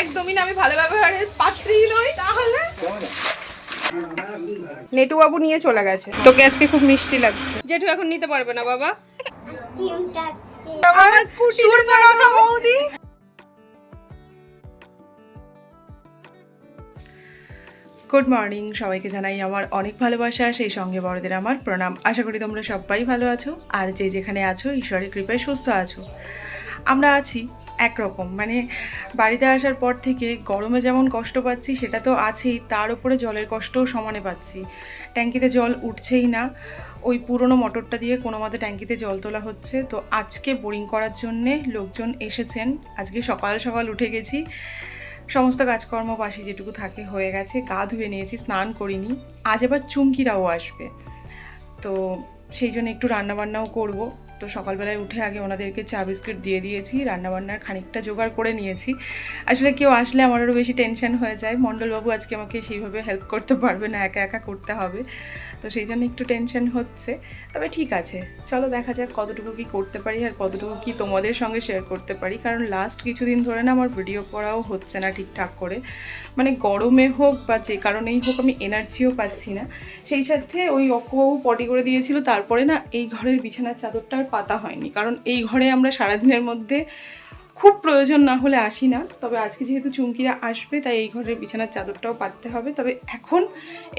একদমই না আমি ভালো ব্যবহারের পাত্রই নই তাহলে? নেটু বাবু নিয়ে চলে গেছে। তোকে আজকে খুব মিষ্টি লাগছে। জেঠু এখন নিতে পারবে না বাবা? বৌদি। গুড মর্নিং সবাইকে জানাই আমার অনেক ভালোবাসা সেই সঙ্গে বড়দের আমার প্রণাম। আশা করি তোমরা সবাই ভালো আছো আর যে যেখানে আছো ঈশ্বরের কৃপায় সুস্থ আছো। আমরা আছি একরকম। মানে বাড়িতে আসার পর থেকে গরমে যেমন কষ্ট পাচ্ছি, সেটা তো আছেই, তার উপরে জলের কষ্টও সমানে পাচ্ছি। ট্যাঙ্কিতে জল উঠছেই না। ওই পুরনো মোটরটা দিয়ে কোনো মতে ট্যাঙ্কিতে জল তোলা হচ্ছে। তো আজকে বোরিং করার জন্যে লোকজন এসেছেন। আজকে সকাল সকাল উঠে গেছি। সমস্ত কাজকর্ম বাসি যেটুকু থাকে হয়ে গেছে। গা ধুয়ে নিয়েছি, স্নান করিনি। আজ আবার চুমকিরাও আসবে। তো সেই জন্য একটু রান্নাবান্নাও করব। তো সকালবেলায় উঠে আগে ওনাদেরকে চা বিস্কুট দিয়ে দিয়েছি, রান্নাবান্নার খানিকটা জোগাড় করে নিয়েছি। আসলে কেউ আসলে আমার আরও বেশি টেনশন হয়ে যায়। মণ্ডলবাবু আজকে আমাকে সেইভাবে হেল্প করতে পারবে না, একা একা করতে হবে। তো সেই জন্য একটু টেনশন হচ্ছে। তবে ঠিক আছে, চলো দেখা যাক কতটুকু কি করতে পারি আর কতটুকু কি তোমাদের সঙ্গে শেয়ার করতে পারি। কারণ লাস্ট কিছুদিন ধরে না আমার ভিডিও করাও হচ্ছে না ঠিকঠাক করে। মানে গরমে হোক বা যে কারণেই হোক আমি এনার্জিও পাচ্ছি না। সেই সাথে ওই অক্ষবাবু পটি করে দিয়েছিল, তারপরে না এই ঘরের বিছানার চাদরটা আর পাতা হয়নি। কারণ এই ঘরে আমরা সারাদিনের মধ্যে খুব প্রয়োজন না হলে আসি না। তবে আজকে যেহেতু চুমকিরা আসবে তাই এই ঘরের বিছানার চাদরটাও পাততে হবে। তবে এখন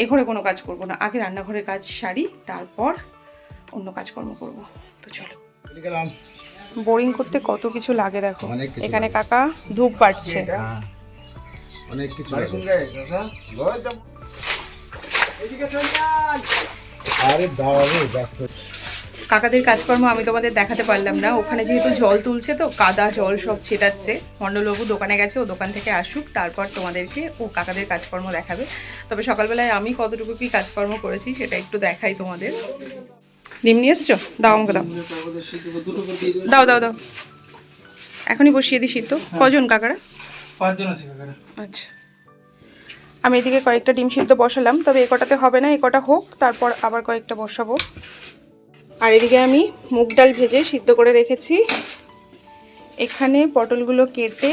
এ ঘরে কোনো কাজ করব না। আগে রান্নাঘরের কাজ সারি তারপর অন্য কাজকর্ম করব। তো চলো। বোরিং করতে কত কিছু লাগে দেখো। এখানে কাকা ধূপ বাড়ছে অনেক কিছু আরে দাঁড়াবে কাকাদের কাজকর্ম আমি তোমাদের দেখাতে পারলাম না। ওখানে যেহেতু জল তুলছে তো কাদা জল সব ছেটাচ্ছে। মণ্ডলবাবু দোকানে গেছে ও দোকান থেকে আসুক তারপর তোমাদেরকে ও কাকাদের কাজকর্ম দেখাবে। তবে সকালবেলায় আমি কতটুকু কি কাজকর্ম করেছি সেটা একটু দেখাই তোমাদের। ডিম নিয়ে এসছো? দাও আমাকে দাও। দাও দাও দাও। এখনই বসিয়ে দিই সিদ্ধ। কজন কাকারা? পাঁচজন আছে কাকারা। আচ্ছা। আমি এদিকে কয়েকটা ডিম সিদ্ধ বসালাম তবে এ কটাতে হবে না এ কটা হোক তারপর আবার কয়েকটা বসাবো। আর এদিকে আমি মুগ ডাল ভেজে সিদ্ধ করে রেখেছি। এখানে পটলগুলো কেটে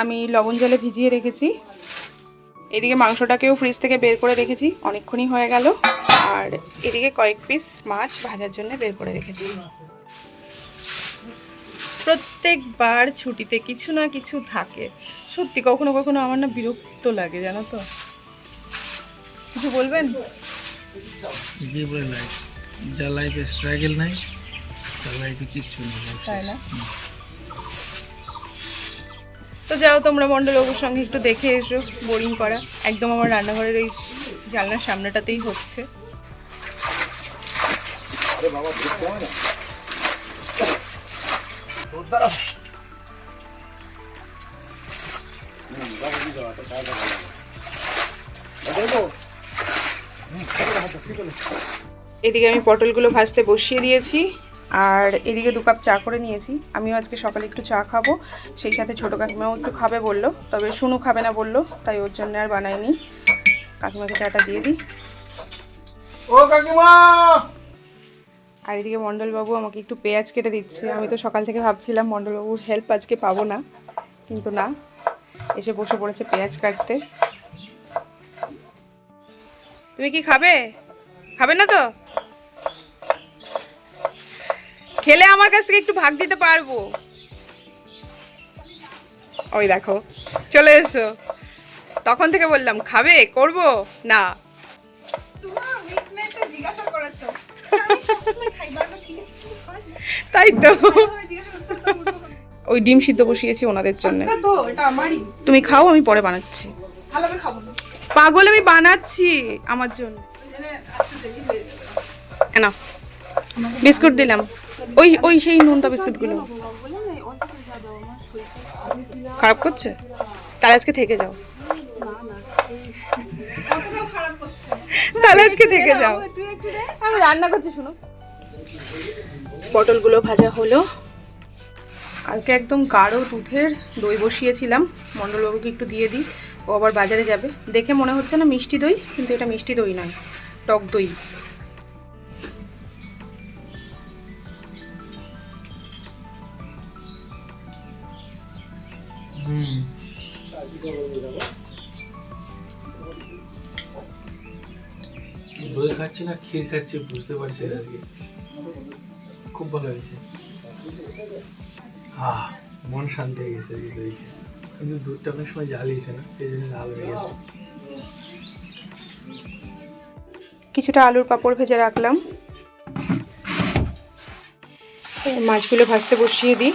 আমি লবণ জলে ভিজিয়ে রেখেছি। এদিকে মাংসটাকেও ফ্রিজ থেকে বের করে রেখেছি, অনেকক্ষণই হয়ে গেল। আর এদিকে কয়েক পিস মাছ ভাজার জন্য বের করে রেখেছি। প্রত্যেকবার ছুটিতে কিছু না কিছু থাকে। সত্যি, কখনো কখনো আমার না বিরক্ত লাগে, জানো তো। কিছু বলবেন? বলে লাইফ যা লাইফে স্ট্রাগল নাই তার লাইফে কিচ্ছু নেই তাই না? তো যাও তোমরা মণ্ডলবাবুর সঙ্গে একটু দেখে এসো বোরিং করা। একদম আমার রান্নাঘরের এই জানলার সামনেটাতেই হচ্ছে। এদিকে আমি পটলগুলো ভাজতে বসিয়ে দিয়েছি আর এদিকে দু কাপ চা করে নিয়েছি। আমিও আজকে সকালে একটু চা খাব সেই সাথে ছোটো কাকিমাও একটু খাবে বলল তবে শুনু খাবে না বলল তাই ওর জন্য আর বানাইনি। কাকিমাকে চাটা দিয়ে দিই। ও কাকিমা! আর এদিকে মণ্ডলবাবু আমাকে একটু পেঁয়াজ কেটে দিচ্ছে। আমি তো সকাল থেকে ভাবছিলাম মণ্ডলবাবুর হেল্প আজকে পাবো না কিন্তু না এসে বসে পড়েছে পেঁয়াজ কাটতে। তুমি কি খাবে? খাবে না তো? খেলে আমার কাছ থেকে একটু ভাগ দিতে পারব। ওই দেখো চলে এসো। তখন থেকে বললাম খাবে? করব? না। তাই তো। ওই ডিম সিদ্ধ বসিয়েছি ওনাদের জন্য। তো এটা তুমি খাও আমি পরে বানাচ্ছি। পাগল আমি বানাচ্ছি আমার জন্য। না বিস্কুট দিলাম। ওই ওই সেই নোনতা বিস্কুটগুলো। খারাপ করছে? তাহলে আজকে থেকে যাও। তাহলে আজকে থেকে যাও। আমি রান্না করছি শুনো পটলগুলো ভাজা হলো। কালকে একদম গাঢ় দুধের দই বসিয়েছিলাম। মণ্ডলবাবুকে একটু দিয়ে দিই ও আবার বাজারে যাবে। দেখে মনে হচ্ছে না মিষ্টি দই কিন্তু এটা মিষ্টি দই নয় টক দই। হুম। দই খাচ্ছি না, ক্ষীর খাচ্ছি, বুঝতে পারছি না আজকে। খুব ভালো হয়েছে। আহ, মন শান্তি হয়ে গেছে আজকে দই। কিন্তু দুধটা অনেক সময় জ্বালিয়েছে না, সেই জন্য লাল হয়ে গেছে। কিছুটা আলুর পাঁপড় ভেজে রাখলাম। মাছগুলো ভাজতে বসিয়ে দিই।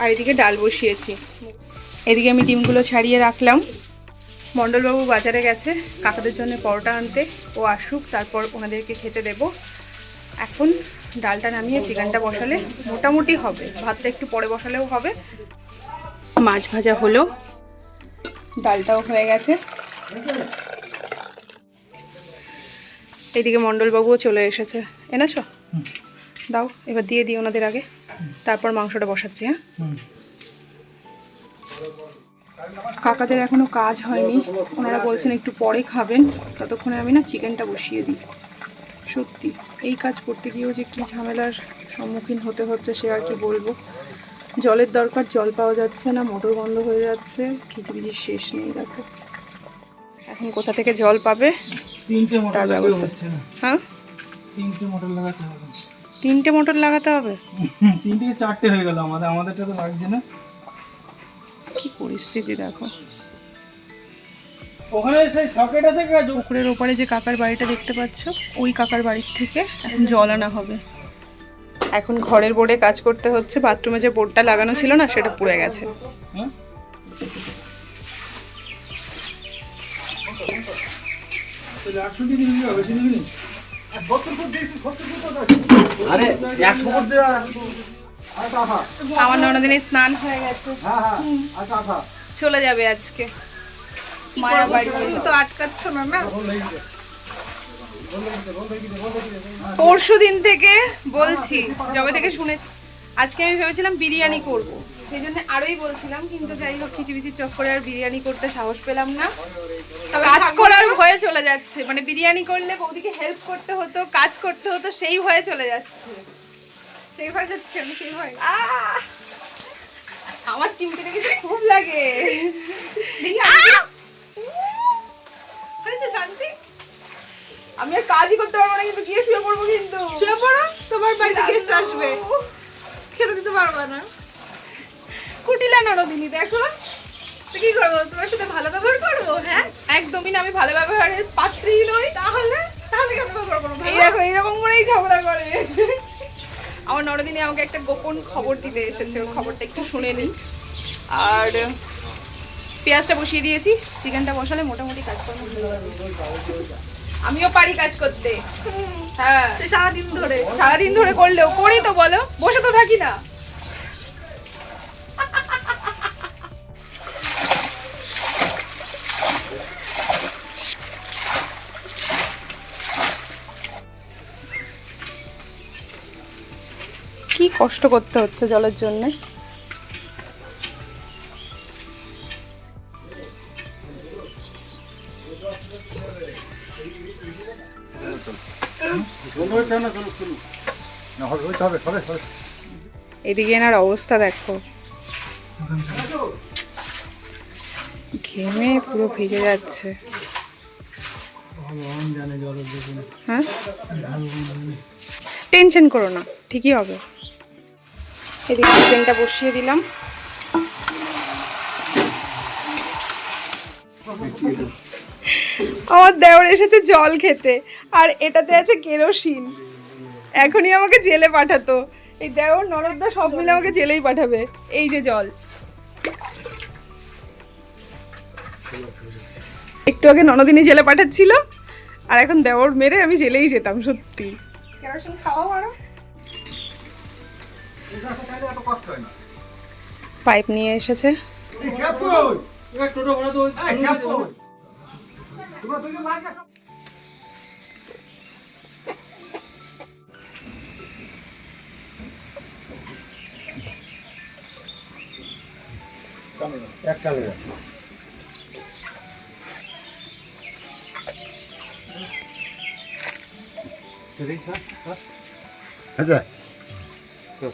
আর এদিকে ডাল বসিয়েছি। এদিকে আমি ডিমগুলো ছাড়িয়ে রাখলাম। মণ্ডলবাবু বাজারে গেছে কাকাদের জন্য পরোটা আনতে। ও আসুক তারপর ওনাদেরকে খেতে দেব। এখন ডালটা নামিয়ে চিকেনটা বসালে মোটামুটি হবে। ভাতটা একটু পরে বসালেও হবে। মাছ ভাজা হলো। ডালটাও হয়ে গেছে। এদিকে মণ্ডলবাবুও চলে এসেছে। এনেছো? দাও এবার দিয়ে দিই ওনাদের আগে। তারপর মাংসটা বসাচ্ছি হ্যাঁ? কাকাদের এখনও কাজ হয়নি। ওনারা বলছেন একটু পরে খাবেন ততক্ষণে আমি না চিকেনটা বসিয়ে দিই। সত্যি এই কাজ করতে গিয়েও যে কী ঝামেলার সম্মুখীন হতে হচ্ছে সে আর কি বলব। জলের দরকার জল পাওয়া যাচ্ছে না মোটর বন্ধ হয়ে যাচ্ছে খিচিবিচির শেষ নেই দেখো। এখন কোথা থেকে জল পাবে? তার ব্যবস্থা। হ্যাঁ? তিনটে মোটর লাগাতে হবে। তিনটে মোটর লাগাতে হবে? তিন থেকে চারটে হয়ে গেল আমাদের আমাদেরটা তো লাগছে না। কি পরিস্থিতি দেখো। ওখানে সেই সকেট আছে পুকুরের ওপারে যে কাকার বাড়িটা দেখতে পাচ্ছ ওই কাকার বাড়ির থেকে এখন জল আনা হবে। এখন ঘরের বোর্ডে কাজ করতে হচ্ছে বাথরুমে যে বোর্ডটা লাগানো ছিল না সেটা পুড়ে গেছে। হ্যাঁ? আমার ননদিনের স্নান হয়ে গেছে। চলে যাবে আজকে। মায়ের বাড়ি। তুমি তো আটকাচ্ছ না না? পরশু দিন থেকে বলছি, যবে থেকে শুনে আজকে আমি ভেবেছিলাম বিরিয়ানি করব। সেই জন্য আরোই বলছিলাম কিন্তু যাই হোক খিচিবিচির চক্করে আর বিরিয়ানি করতে সাহস পেলাম না। কাজ করার ভয়ে চলে যাচ্ছে। মানে বিরিয়ানি করলে বৌদিকে হেল্প করতে হতো কাজ করতে হতো সেই ভয়ে চলে যাচ্ছে। সেই ভয় যাচ্ছে আমি সেই ভয় আমার চিমটিটা কিন্তু খুব লাগে। হয়েছে শান্তি? আমি আর কাজই করতে পারব না কিন্তু গিয়ে শুয়ে পড়ব কিন্তু শুয়ে পড়ো তোমার বাড়িতে গেস্ট আসবে খেতে দিতে পারবা না কুটিলা নরদিনী দেখো তো কি করব তোমার সাথে ভালো ব্যবহার করব হ্যাঁ একদমই না আমি ভালো ব্যবহারের পাত্রী নই। তাহলে? তাহলে কেন ব্যবহার করব এই দেখো এইরকম করেই ঝগড়া করে। আমার নরদিনী আমাকে একটা গোপন খবর দিতে এসেছে ওর খবরটা একটু শুনে নিই আর পেঁয়াজটা বসিয়ে দিয়েছি চিকেনটা বসালে মোটামুটি কাজ করব আমিও পারি কাজ করতে। হ্যাঁ। সারাদিন ধরে। সারাদিন ধরে করলেও করি তো বলো বসে তো থাকি না। কি কষ্ট করতে হচ্ছে জলের জন্য। এদিকে এনার অবস্থা দেখো। ঘেমে পুরো ভিজে যাচ্ছে। হ্যাঁ? টেনশন করো না, ঠিকই হবে। এদিকে চিকেনটা বসিয়ে দিলাম। আমার দেওর এসেছে জল খেতে, আর এটাতে আছে কেরোসিন। এখনই আমাকে জেলে পাঠাতো। এই দেওর নরদা সব মিলে আমাকে জেলেই পাঠাবে। এই যে জল। একটু আগে ননদিনী জেলে পাঠাচ্ছিল, আর এখন দেওর মেরে আমি জেলেই যেতাম, সত্যি। কেরোসিন খাওয়া পাইপ নিয়ে এসেছে। আচ্ছা একটু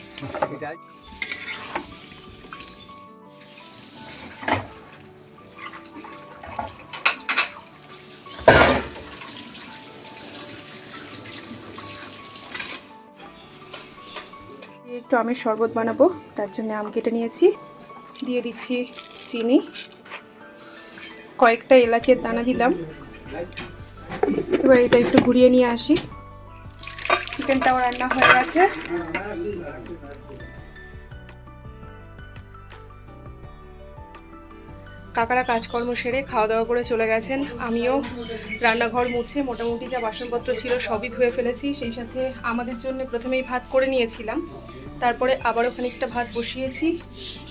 আমের শরবত বানাবো, তার জন্য আম কেটে নিয়েছি। দিয়ে দিচ্ছি চিনি। কয়েকটা এলাচের দানা দিলাম। এবার এটা একটু ঘুরিয়ে নিয়ে আসি। চিকেনটাও রান্না হয়ে গেছে। কাকারা কাজকর্ম সেরে খাওয়া দাওয়া করে চলে গেছেন। আমিও রান্নাঘর মুছে মোটামুটি যা বাসনপত্র ছিল সবই ধুয়ে ফেলেছি, সেই সাথে আমাদের জন্য প্রথমেই ভাত করে নিয়েছিলাম। তারপরে আবারও খানিকটা ভাত বসিয়েছি।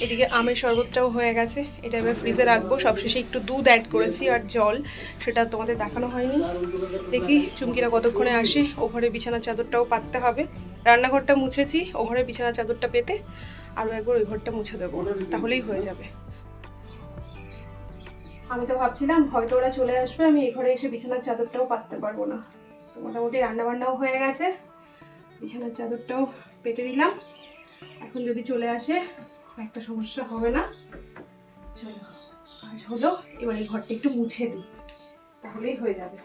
এদিকে আমের শরবতটাও হয়ে গেছে। এটা এবার ফ্রিজে রাখব। সবশেষে একটু দুধ অ্যাড করেছি আর জল। সেটা তোমাদের দেখানো হয়নি। দেখি চুমকিরা কতক্ষণে আসে। ও ঘরে বিছানার চাদরটাও পাততে হবে। রান্নাঘরটা মুছেছি। ও ঘরে বিছানার চাদরটা পেতে আরও একবার ওই ঘরটা মুছে দেবো। তাহলেই হয়ে যাবে। আমি তো ভাবছিলাম, হয়তো ওরা চলে আসবে। আমি এই ঘরে এসে বিছানার চাদরটাও পাততে পারব না। মোটামুটি রান্নাবান্নাও হয়ে গেছে। বিছানার চাদরটাও পেতে দিলাম। এখন যদি চলে আসে, একটা সমস্যা হবে না। চলো কাজ হলো, এবার এই ঘরটা একটু মুছে দিই। তাহলেই হয়ে যাবে।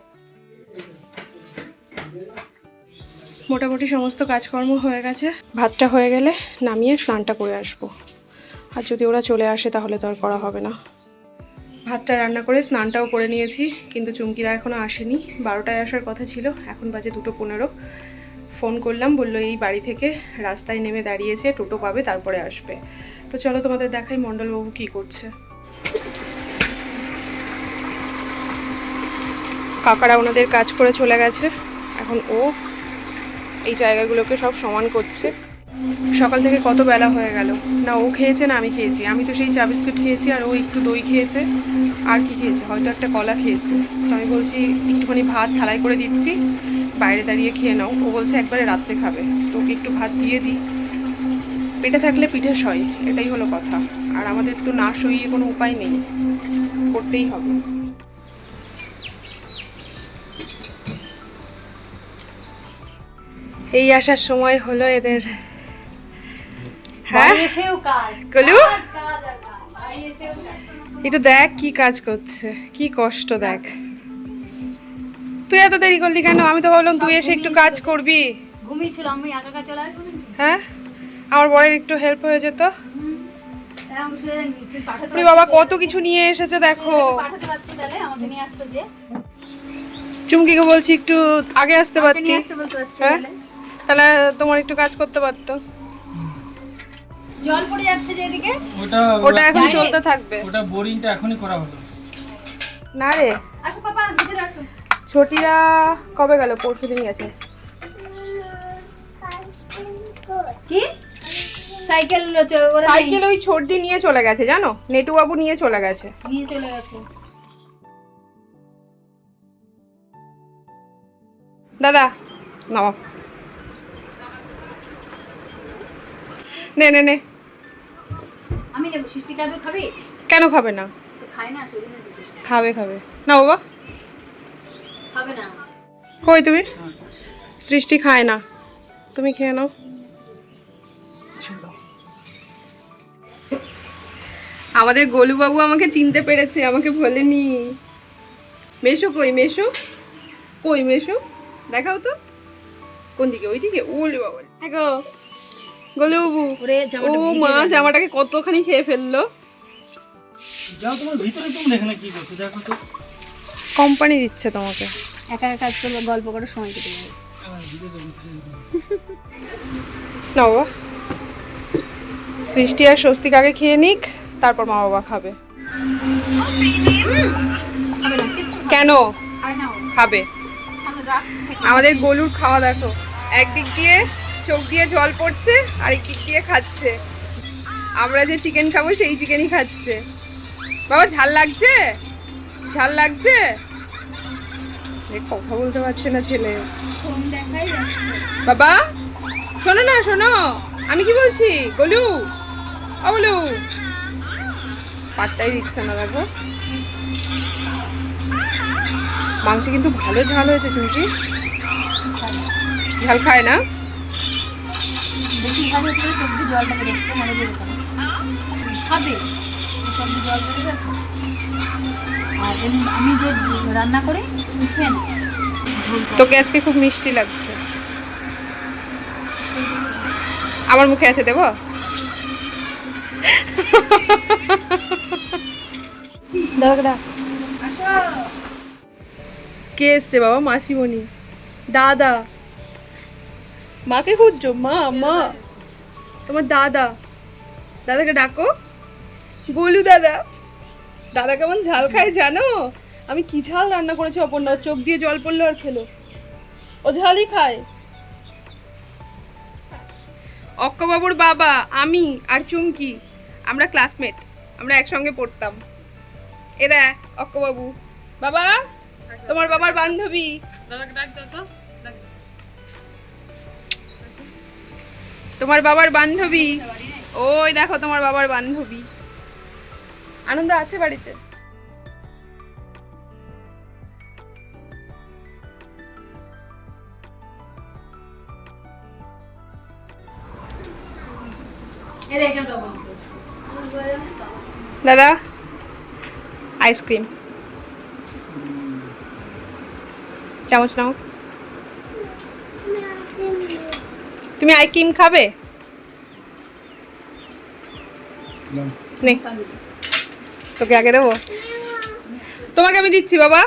মোটামুটি সমস্ত কাজকর্ম হয়ে গেছে। ভাতটা হয়ে গেলে নামিয়ে স্নানটা করে আসব। আর যদি ওরা চলে আসে, তাহলে তো আর করা হবে না। ভাতটা রান্না করে স্নানটাও করে নিয়েছি, কিন্তু চুমকিরা এখনও আসেনি। বারোটায় আসার কথা ছিল, এখন বাজে দুটো পনেরো। ফোন করলাম, বলল, এই বাড়ি থেকে রাস্তায় নেমে দাঁড়িয়েছে, টোটো পাবে, তারপরে আসবে। তো চলো তোমাদের দেখাই মণ্ডলবাবু কী করছে। কাকারা ওনাদের কাজ করে চলে গেছে। এখন ও এই জায়গাগুলোকে সব সমান করছে। সকাল থেকে কত বেলা হয়ে গেল। না, ও খেয়েছে না আমি খেয়েছি। আমি তো সেই চা বিস্কুট খেয়েছি, আর ও একটু দই খেয়েছে। আর কি খেয়েছে? হয়তো একটা কলা খেয়েছে। তো আমি বলছি, একটুখানি ভাত থালাই করে দিচ্ছি। বাইরে দাঁড়িয়ে খেয়ে নাও। ও বলছে একবারে রাত্রে খাবে। তো ওকে একটু ভাত দিয়ে দিই। পেটে থাকলে পিঠে সয় এটাই হলো কথা। আর আমাদের তো না সইয়ে কোনো উপায় নেই। করতেই হবে। এই আসার সময় হলো এদের হ্যাঁ? গলু একটু দেখ কি কাজ করছে। কি কষ্ট দেখ। তুই এত দেরি করলি কেন? আমি তো ভাবলাম তুই এসে একটু কাজ করবি। ঘুমিয়েছিল আমি একা একা চলে আসব হ্যাঁ? আমার বরের একটু হেল্প হয়ে যেত। তুই বাবা কত কিছু নিয়ে এসেছে দেখো। চুমকিকে বলছি একটু আগে আসতে পারতি। হ্যাঁ? তাহলে। তোমার একটু কাজ করতে পারতো। জল পড়ে যাচ্ছে যে এদিকে? ওটা ওটা এখন চলতে থাকবে। ওটা বোরিংটা এখনই করা হলো। না রে। আসো পাপা ভিতরে আসো। ছটিরা কবে গেল? পরশু দিন গেছে। কি? সাইকেল সাইকেল ওই ছোটদি নিয়ে চলে গেছে জানো? নেটু বাবু নিয়ে চলে গেছে। নিয়ে চলে গেছে। দাদা নাও নে নে নে। আমি নেব। সৃষ্টি কাদু খাবি? কেন খাবে না? খাই না। খাবে খাবে। না বাবা। খাবে না। কই তুমি? সৃষ্টি খায় না। তুমি খেয়ে নাও। আমাদের গোলুবাবু আমাকে চিনতে পেরেছে আমাকে বলেনি। মেশো কই মেশো? কই মেশো? দেখাও তো। কোন দিকে? ওই দিকে ওলে বাবা। দেখো। গোলুবাবু। ও মা জামাটাকে কতখানি খেয়ে ফেলল। যাও তোমার ভিতরে তুমি এখানে কি করছ? দেখো তো। কোম্পানি দিচ্ছে তোমাকে। একা একা কাজ করলে গল্প করার সময় কেটে যাবে। না বাবা। সৃষ্টি আর স্বস্তিক আগে খেয়ে নিক তারপর মা বাবা খাবে। কেন। খাবে। আমাদের গলুর খাওয়া দেখো। একদিক দিয়ে চোখ দিয়ে জল পড়ছে আর দিক দিয়ে খাচ্ছে। আমরা যে চিকেন খাব সেই চিকেনই খাচ্ছে। বাবা ঝাল লাগছে? ঝাল লাগছে? কথা বলতে পারছে না ছেলে। বাবা শোনো না শোনো। আমি কি বলছি? গলু। গলু। পাত্তাই দিচ্ছে না দেখো। মাংস কিন্তু ভালো ঝাল হয়েছে চুমকি। ঝাল খায় না? বেশি ঘাস হতে গেলে চোখ দিয়ে জলটা বেরোচ্ছে মানে বেরোতে হবে। খাবে? চোখ দিয়ে জল বেরোবে। আর আমি যে রান্না করি খেয়ে। তোকে আজকে খুব মিষ্টি লাগছে। আমার মুখে আছে দেবো? কে এসছে বাবা? মাসিমণি। দাদা। মাকে খুঁজছো? মা মা। তোমার দাদা। দাদাকে ডাকো। গোলু দাদা। দাদা কেমন ঝাল খায় জানো? আমি কি ঝাল রান্না করেছি অপর্ণা চোখ দিয়ে জল পড়ল আর খেলো। ও ঝালই খায়। অক্কবাবুর বাবা আমি আর চুমকি আমরা ক্লাসমেট আমরা একসঙ্গে পড়তাম। এ দেখ অক্কবাবু। বাবা তোমার বাবার বান্ধবী। তোমার বাবার বান্ধবী। ওই দেখো তোমার বাবার বান্ধবী। আনন্দ আছে বাড়িতে। দাদা আইসক্রিম চামচ নাও। তুমি আইসক্রিম খাবে? নে। তোকে আগে দেবো? তোমাকে আমি দিচ্ছি, বাবা।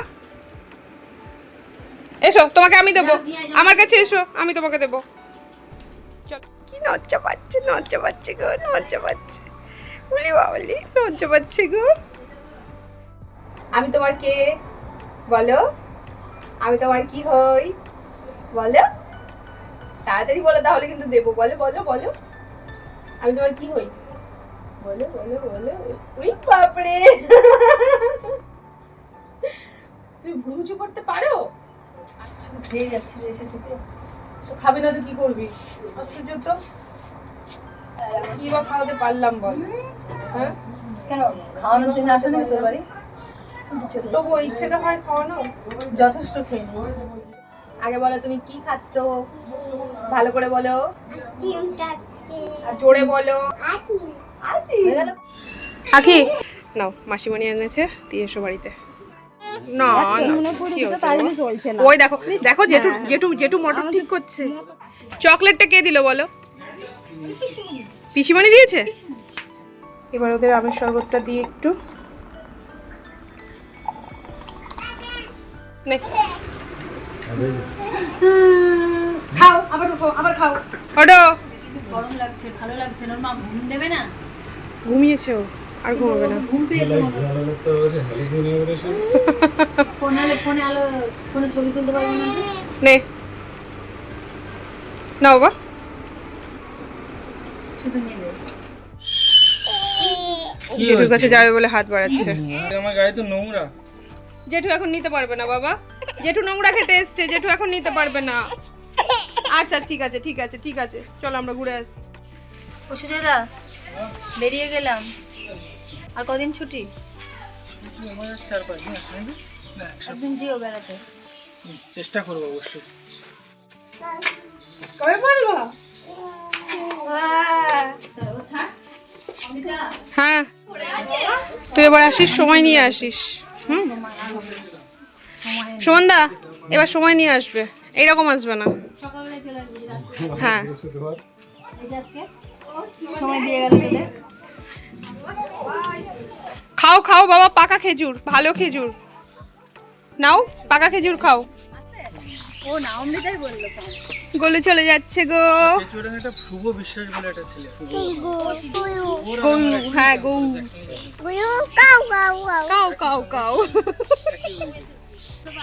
এসো, তোমাকে আমি দেবো। আমার কাছে এসো, আমি তোমাকে দেবো। চল। কি নজ্জা পাচ্ছে নজ্জা পাচ্ছে গো নজ্জা পাচ্ছে। বলি বাবলি নজ্জা পাচ্ছে গো। আমি তোমার কে? বলো। আমি তোমার কি হই? বলো। তাড়াতাড়ি বলো, তাহলে কিন্তু দেবো। বলো বলো বলো। আমি তোমার কি হই? বলো বলো বলো। উই বাপরে। তুমি ভ্রুচু করতে পারো? শুধু খেয়ে যাচ্ছে যে এসে থেকে। তো খাবি না তো কি করবি? আশ্চর্য তো। কি বা খাওয়াতে পারলাম বল। হ্যাঁ? কেন? খাওয়ানোর জন্য আসো না তোর বাড়ি? তবুও ইচ্ছে তো হয় খাওয়ানো। যথেষ্ট খেয়ে আগে বলো তুমি কি খাচ্ছ? ভালো করে বলো। আর জোরে বলো। আখি নাও মাসিমণি এনেছে দিয়ে এসো বাড়িতে। না? ওই দেখো দেখো জেঠু জেঠু জেঠু মটর ঠিক করছে। চকলেটটা কে দিল বলো? পিসিমণি। দিয়েছে? এবার ওদের আমের শরবতটা দিয়ে একটু। নে। খাও আবার উঠো আবার খাও। গরম লাগছে ভালো লাগছে না মা ঘুম দেবে না? ঘুমিয়েছে ও আর ঘুমাবে না। ঘুম পেয়েছে ফোন আলো ফোনে আলো ফোনে ছবি তুলতে পারব না নে। না বাবা শুধু নেবে। জেঠুর কাছে যাবে বলে হাত বাড়াচ্ছে। আমার গায়ে তো নোংরা। জেঠু এখন নিতে পারবে না বাবা। জেঠু নোংরা খেতে এসছে জেঠু এখন নিতে পারবে না। আচ্ছা ঠিক আছে ঠিক আছে ঠিক আছে। চলো আমরা ঘুরে আসি। ও সুজয়দা বেরিয়ে গেলাম। আর কদিন ছুটি? চার পাঁচ দিন আছে নাকি না একসাথে একদিন যেও বেড়াতে। চেষ্টা করব অবশ্যই। কবে পারবা হ্যাঁ। তুই এবার আসিস সময় নিয়ে আসিস। হুম? সন্ধ্যা এবার সময় নিয়ে আসবে। এইরকম আসবে না। হ্যাঁ। সময় দিয়ে গেল খাও খাও বাবা পাকা খেজুর ভালো খেজুর। নাও পাকা খেজুর খাও। ও না অমৃতাই বলল গলে চলে যাচ্ছে গো। একটা শুভ বিশ্বাস বলে একটা ছেলে। গৌ হ্যাঁ গৌ। কাও কাও কাও।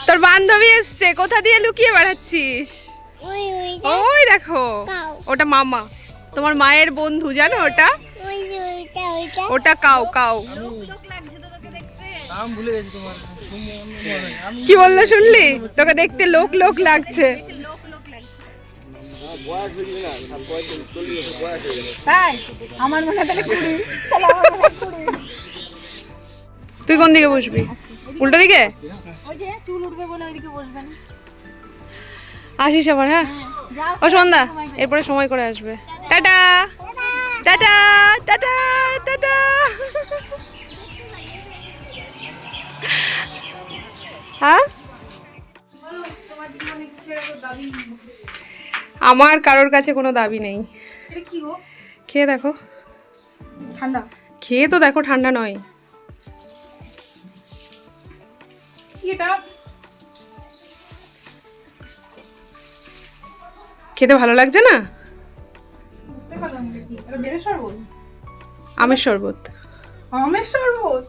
তোর বান্ধবী এসছে কোথা দিয়ে লুকিয়ে বেড়াচ্ছিস? ওই দেখো ওটা মামা। তোমার মায়ের বন্ধু, জানো ওটা? ওটা হয়। আমি কি বলল শুনলি? তোকে দেখতে লোক লোক লাগছে। তুই কোন দিকে বসবি? উল্টো দিকে? আসিস আবার হ্যাঁ? ও সন্ধ্যা, এরপরে সময় করে আসবে। টাটা। Tata tata tata. হ্যাঁ? আমার কারোর কাছে কোনো দাবি নেই। খেয়ে দেখো। ঠান্ডা? খেয়ে তো দেখো ঠান্ডা নয়। খেতে ভালো লাগছে না? আমের শরবত। আমের শরবত?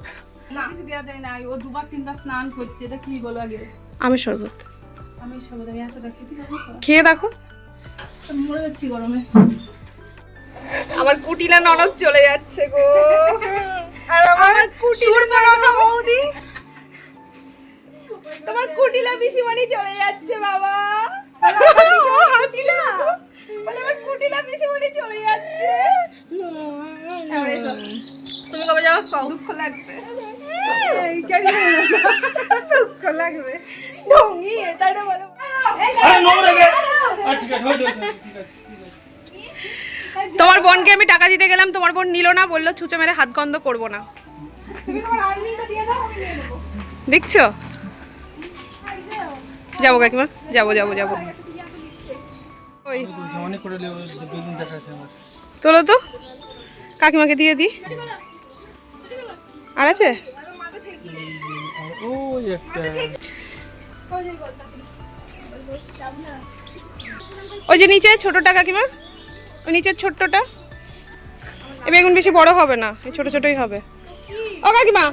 না। কিছু দেওয়া যায় না ও দুবার তিনবার স্নান করছে এটা কি বলো আগে? আমের শরবত। আমের শরবত আমি এতটা খেতে পারব খেয়ে দেখো। মরে যাচ্ছি গরমে। আমার কুটিলা ননদ চলে যাচ্ছে গো। আর আমার কুটিলা বৌদি। তোমার কুটিলা পিসিমণি চলে যাচ্ছে বাবা। ও হাসি না বলে আমার কুটিলা পিসিমণি চলে যাচ্ছে। তুমি কবে যাব কও। দুঃখ লাগবে। দুঃখ লাগবে। ঢঙ্গি এটাই না বলো। তোমার বোনকে আমি টাকা দিতে গেলাম তোমার বোন নিল না বলল ছুঁচো মেরে হাত গন্ধ করব না। দেখছ? যাব কাকিমা যাব যাব যাব। তোলো তো। কাকিমাকে দিয়ে দি। আর আছে? ওই যে নিচে ছোটটা কাকিমা। ওই নিচের ছোট্টটা। এ বেগুন বেশি বড় হবে না এই ছোট ছোটই হবে। ও কাকিমা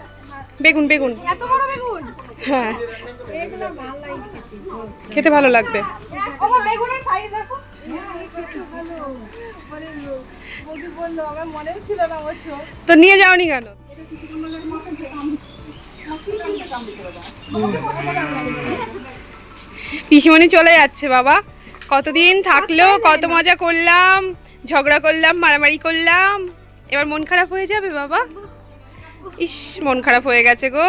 বেগুন বেগুন। এত বড় বেগুন? হ্যাঁ। খেতে ভালো লাগবে। ও বেগুনের সাইজ দেখো বৌদি বলল আমার মনেও ছিল না অবশ্য তো নিয়ে যাওনি কেন? পিসিমণি চলে যাচ্ছে বাবা। কতদিন থাকল, কত মজা করলাম, ঝগড়া করলাম, মারামারি করলাম। এবার মন খারাপ হয়ে যাবে বাবা? ইস, মন খারাপ হয়ে গেছে গো।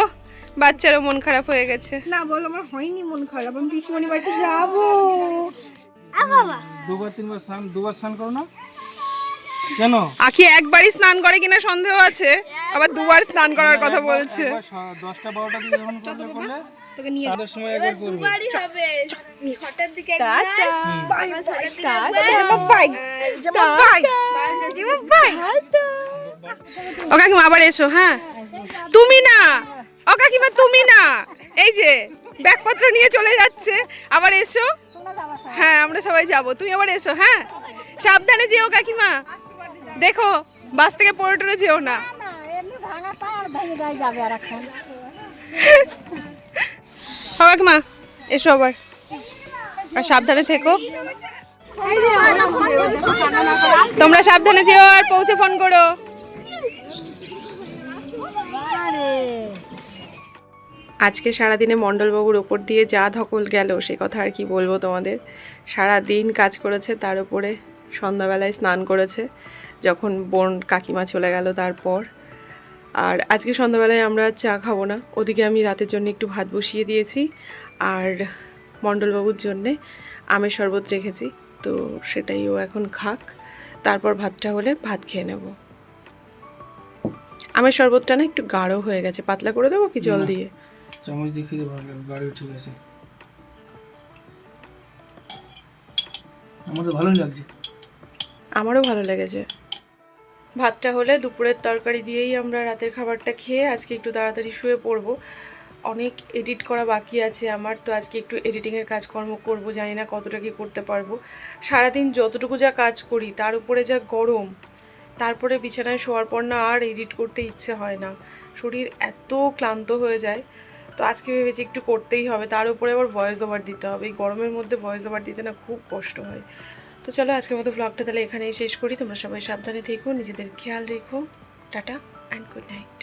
বাচ্চারও মন খারাপ হয়ে গেছে। না, বলো, আমার হয়নি মন খারাপ। আমি পিসিমণি বাড়িতে যাব। দুবার তিনবার স্নান দুবার স্নান করো না। কেন? আখি একবারই স্নান করে কিনা সন্দেহ আছে? আবার দুবার স্নান করার কথা বলছে। একবার স- দশটা বারোটা দিকে যখন করলে তোকে নিয়ে তাদের সময় একবার করবে। ও কাকিমা আবার এসো হ্যাঁ। তুমি না। ও কাকিমা তুমি না। এই যে ব্যাগপত্র নিয়ে চলে যাচ্ছে। আবার এসো। হ্যাঁ আমরা সবাই যাব। তুমি আবার এসো হ্যাঁ? সাবধানে যেও কাকিমা। দেখো বাস থেকে পড়ে টরে যেও না। কাকিমা এসো আবার। আর সাবধানে থেকো। তোমরা সাবধানে যেও আর পৌঁছে ফোন করো। আজকে সারাদিনে মণ্ডলবাবুর ওপর দিয়ে যা ধকল গেল সে কথা আর কি বলব তোমাদের? সারা দিন কাজ করেছে তার উপরে সন্ধ্যাবেলায় স্নান করেছে যখন বোন কাকিমা চলে গেল তারপর। আর আজকে সন্ধ্যাবেলায় আমরা চা খাব না ওদিকে আমি রাতের জন্য একটু ভাত বসিয়ে দিয়েছি আর মণ্ডলবাবুর জন্যে আমের শরবত রেখেছি তো সেটাই ও এখন খাক তারপর ভাতটা হলে ভাত খেয়ে নেব। আমের শরবতটা না একটু গাঢ় হয়ে গেছে পাতলা করে দেবো কি জল দিয়ে? চামচ দিয়ে খেতে ভালো ঠিক আছে। আমার তো ভালোই লাগছে। আমারও ভালো লেগেছে। ভাতটা হলে দুপুরের তরকারি দিয়েই আমরা রাতের খাবারটা খেয়ে আজকে একটু তাড়াতাড়ি শুয়ে পড়ব। অনেক এডিট করা বাকি আছে আমার, তো আজকে একটু এডিটিংয়ের কাজকর্ম করব, জানি না কতটা কি করতে পারব। সারাদিন যতটুকু যা কাজ করি, তার উপরে যা গরম, তারপরে বিছানায় শোয়ার পর না আর এডিট করতে ইচ্ছে হয় না। শরীর এত ক্লান্ত হয়ে যায়। তো আজকে ভেবেছি একটু করতেই হবে। তার উপরে আবার ভয়েস ওভার দিতে হবে। এই গরমের মধ্যে ভয়েস ওভার দিতে না খুব কষ্ট হয়। তো চলো আজকের মতো ব্লগটা তাহলে এখানেই শেষ করি। তোমরা সবাই সাবধানে থেকো, নিজেদের খেয়াল রেখো। Tata and good night